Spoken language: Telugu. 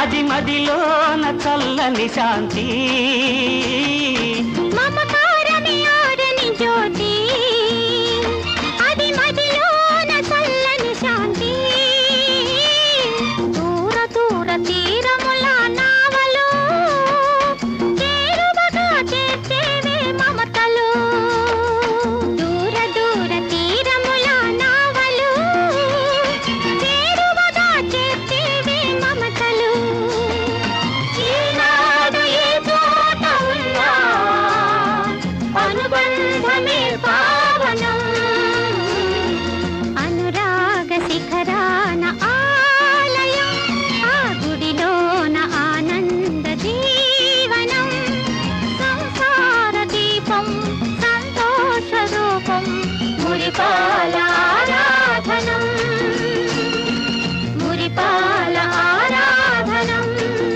అది మదిలోన చల్లని శాంతి. शाला